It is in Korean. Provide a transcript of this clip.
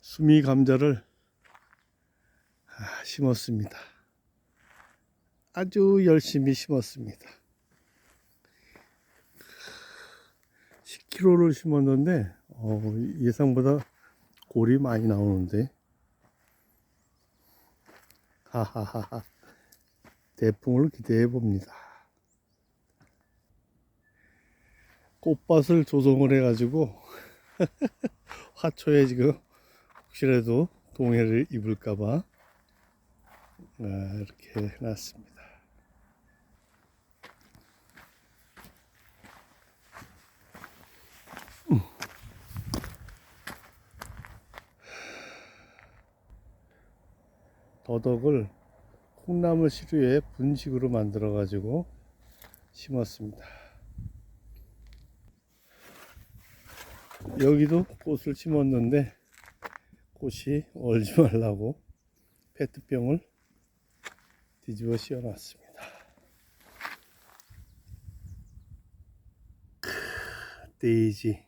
수미 감자를 아, 심었습니다. 아주 열심히 심었습니다. 10kg를 심었는데 어, 예상보다 골이 많이 나오는데 하하하하 대풍을 기대해 봅니다. 꽃밭을 조성을 해가지고 화초에 지금 혹시라도 동해를 입을까봐 아, 이렇게 해놨습니다. 음. 더덕을 콩나물 시루에 분식으로 만들어 가지고 심었습니다. 여기도 꽃을 심었는데 꽃이 얼지 말라고 페트병을 뒤집어 씌워놨습니다. 크, 데이지